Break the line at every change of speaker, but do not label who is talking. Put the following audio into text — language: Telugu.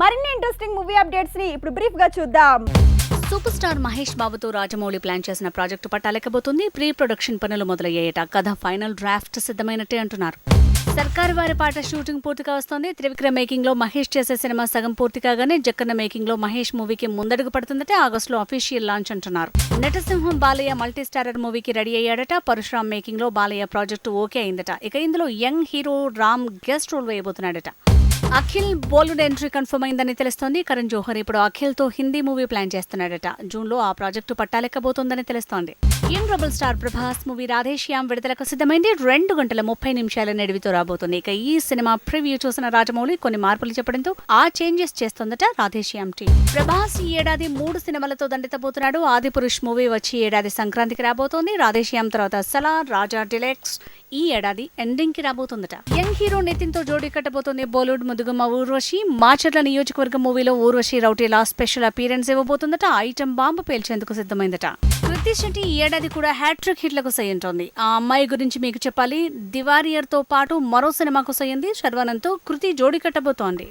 మరిన్ని ఇంట్రెస్టింగ్ మూవీ అప్డేట్స్ని ఇప్పుడు బ్రీఫ్గా చూద్దాం.
సూపర్ స్టార్ మహేష్ బాబుతో రాజమౌళి ప్లాన్ చేసిన ప్రాజెక్టు పట్టాలెక్కబోతుంది ప్రీ ప్రొడక్షన్ పనులు మొదలయ్యేట. కథ ఫైనల్ డ్రాఫ్ట్ సిద్ధమైనట్టే అంటున్నారు. సర్కారు వారి పాట షూటింగ్ పూర్తిగా వస్తోంది. త్రివిక్రమ్ మేకింగ్లో మహేష్ చేసే సినిమా సగం పూర్తి కాగానే జక్కన్న మేకింగ్లో మహేష్ మూవీకి ముందడుగు పడుతుందట. ఆగస్టులో అఫీషియల్ లాంచ్ అంటున్నారు. నటసింహం బాలయ్య మల్టీ స్టారర్ మూవీకి రెడీ అయ్యాడట. పరశురామ్ మేకింగ్లో బాలయ్య ప్రాజెక్టు ఓకే అయిందట. ఇక ఇందులో young hero Ram guest role వేయబోతున్నాడట. Akhil bold entry confirm అయిందని తెలుస్తోంది. కరణ్ జోహర్ ఇప్పుడు అఖిల్తో హిందీ మూవీ ప్లాన్ చేస్తున్నాడట. జూన్లో ఆ ప్రాజెక్టు పట్టాలెక్కబోతోందని తెలుస్తోంది. Young rebel star Prabhas movie Radhe Shyam విడుదలకు సిద్ధమైంది. రెండు గంటల ముప్పై నిమిషాల నడివితో రాబోతుంది. ఇక ఈ సినిమా ప్రివ్యూ చూసిన రాజమౌళి కొన్ని మార్పులు చెప్పడంతో ఆ చేంజెస్ చేస్తోందట రాధేశ్యామ్ టీం. ప్రభాస్ ఈ ఏడాది మూడు సినిమాలతో దండెత్తబోతున్నాడు ఆది పురుష్ మూవీ వచ్చి ఏడాది సంక్రాంతికి రాబోతోంది. రాధేశ్యామ్ తర్వాత సలార్ రాజా డిలెక్స్ ఈ ఏడాది ఎండింగ్కి రాబోతుందట. యంగ్ హీరో నితిన్తో జోడీ కట్టబోతోంది బాలీవుడ్ ముదుగుమ్మ ఊర్వశి. మాచర్ల నియోజకవర్గం మూవీలో ఊర్వశి రౌటీలా స్పెషల్ అపీరెన్స్ ఇవ్వబోతుందట. ఐటమ్ బాంబు పేల్చేందుకు సిద్ధమైందట. కృతి శెట్టి ఈ ఏడాది కూడా హ్యాట్రిక్ హిట్లకు సయ్యంటోంది. ఆ అమ్మాయి గురించి మీకు చెప్పాలి. దివారియర్తో పాటు మరో సినిమాకు సయ్యింది. శర్వానంద్తో కృతి జోడి కట్టబోతోంది.